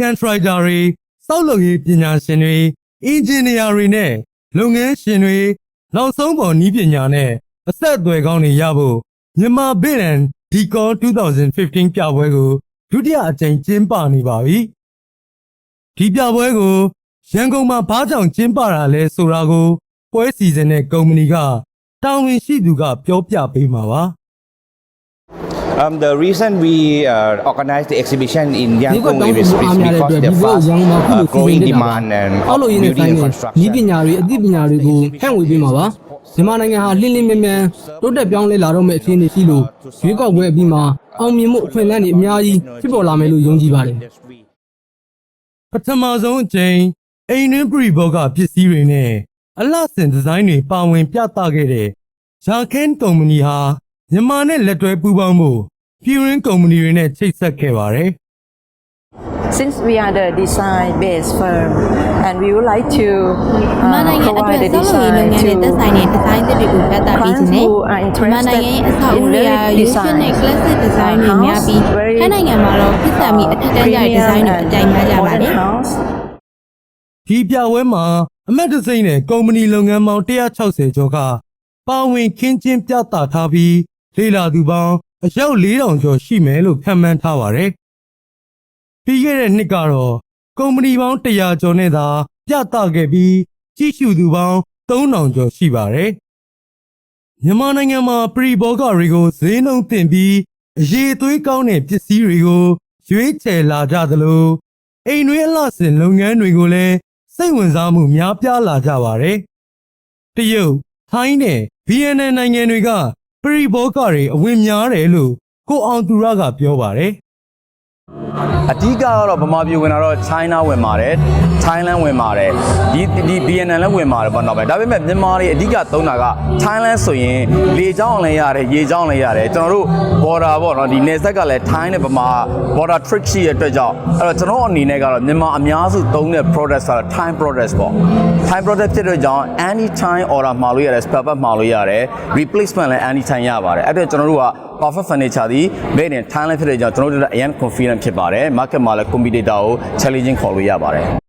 ကန်ထရိုက်တာတွေစောက်လုပ်ရေးပညာရှင်တွေအင်ဂျင်နီယာတွေနဲ့လုပ်ငန်းရှင်တွေနောက်ဆုံးပေါ်နည်းပညာနဲ့အဆက်အသွယ်ကောင်းတွေရဖို့မြန်မာဘစ်လန်ဒီကော2015ပြပွဲကိုဒုတိယအကြိမ်ကျင်းပနေပါပြီဒီပြပွဲကိုရန်ကုန်မှာဘာကြောင့်ကျင်းပတာလဲဆိုတာကိုပွဲစီစဉ်တဲ့ကုမ္ပဏီကတာဝန်ရှိသူကပြောပြပေးမှာပါ Um, the reason we uh, organized the exhibition in ဒီက Yangon တောင်း is, ဆို is အားများတဲ့ because အတွက် the ဒီဘော fast ရန်ကုန်မှာခု uh, လိုစီစဉ် growing နေတာပါ demand and အောက်လို့ရင်းနဲ့ building ဆိုင် and တဲ့ဤပ construction. ညာတွေအသိပညာတွေကိုဟန့်ဝေပေးမှာပါမြန်မာနိုင်ငံဟာလင်းလင်းမြန်မြန်တိုးတက်ပြောင်းလဲလာတော့မယ့်အခြေအနေရှိလို့ရွေးကောက်ပွဲအပြီးမှာအောင်မြင်မှုအခွင့်အလမ်းတွေအများကြီးဖြစ်ပေါ်လာမယ်လို့ယုံကြည်ပါတယ်ပထမဆုံးအကြိမ်အိမ်တွင်းပြည်ဘောကပစ္စည်းတွေနဲ့အလှဆင်ဒီဇိုင်းတွေပါဝင်ပြသခဲ့တဲ့ရာခင်းကုမ္ပဏီဟာမြန်မာနဲ့လက်တွဲပူးပေါင်းမှု ပြည်ရင်းကုမ္ပဏီတွေနဲ့ချိတ်ဆက်ခဲ့ပါတယ် Since we are the design-based firm, and we would like to မြန်မာ uh, နိုင်ငံအတွက် provide the ဆောက်လုပ်ရေးလုပ်ငန်း design တွေသက်ဆိုင်တဲ့ဒီဇိုင်းသစ်တွေကိုပြသပေးခြင်းနဲ့ who are မြန်မာနိုင်ငံရဲ့အဆောက်အဦတွေက interested in ရုပ်ရှင်နဲ့ classic design တွေများပြီးထိုင်းနိုင်ငံမှာတော့ဖြစ်ဆက်ပြီးအထက်တန်းကျတဲ့ဒီဇိုင်းတွေအကြိုက်များကြပါတယ် house. ဒီပြပွဲမှာအမတ်တစိမ့်နဲ့ကုမ္ပဏီလုပ်ငန်းပေါင်း160ကျော်ကပါဝင်ခင်းကျင်းပြသထားပြီးလေလာသူပေါင်း အယောက်4000ကျော်ရှိမယ်လို့ခန့်မှန်းထားပါတယ်။ပြီးခဲ့တဲ့နှစ်ကတော့ကုမ္ပဏီပေါင်း100ကျော်နဲ့သာပြသခဲ့ပြီးကြီးစုသူပေါင်း3000ကျော်ရှိပါတယ်။မြန်မာနိုင်ငံမှာပရီဘောဂတွေကိုဈေးနှုန်းတင်ပြီးအရေးသွေးကောင်းတဲ့ပစ္စည်းတွေကိုရွေးချယ်လာကြသလိုအိမ်တွင်းအလှဆင်လုပ်ငန်းတွေကိုလည်းစိတ်ဝင်စားမှုများပြားလာကြပါတယ်။တရုတ်၊ထိုင်းနဲ့ဗီယက်နမ်နိုင်ငံတွေက ပရိဘောဂတွေအဝင်များတယ်လို့ကိုအောင်သူရကပြောပါတယ်။အဓိကကတော့ဗမာပြည်ဝင်လာတော့ China ဝင်ပါတယ် Thailand ဝင်ပါတယ်ဒီဒီ BNN လည်းဝင်ပါတယ်ပေါ့နော်ပဲဒါပေမဲ့မြန်မာတွေအဓိကသုံးတာက Thailand ဆိုရင်လေကြောင်းလည်းရတယ်ရေကြောင်းလည်းရတယ်ကျွန်တော်တို့ border ပေါ့နော်ဒီနယ်စပ်ကလည်း Thai နဲ့ဗမာ border trick ရှိတဲ့အတွက်ကြောင့်အဲ့တော့ကျွန်တော်အနေနဲ့ကတော့မြန်မာအများစုသုံးတဲ့ product ဆိုတာ Thai product ပေါ့ Thai product ဖြစ်တဲ့ကြောင့် anytime order မှာလို့ရတယ် spare part မှာလို့ရတယ် replacement လည်း anytime ရပါတယ်အဲ့တော့ကျွန်တော်တို့က perfect furniture ဒီ made in Thailand ဖြစ်တဲ့ကြောင့်ကျွန်တော်တို့လည်းအရင် confident ဖြစ်ပါတယ် market မှာလည်း competitor ကို challenging ခေါ်လို့ရပါတယ်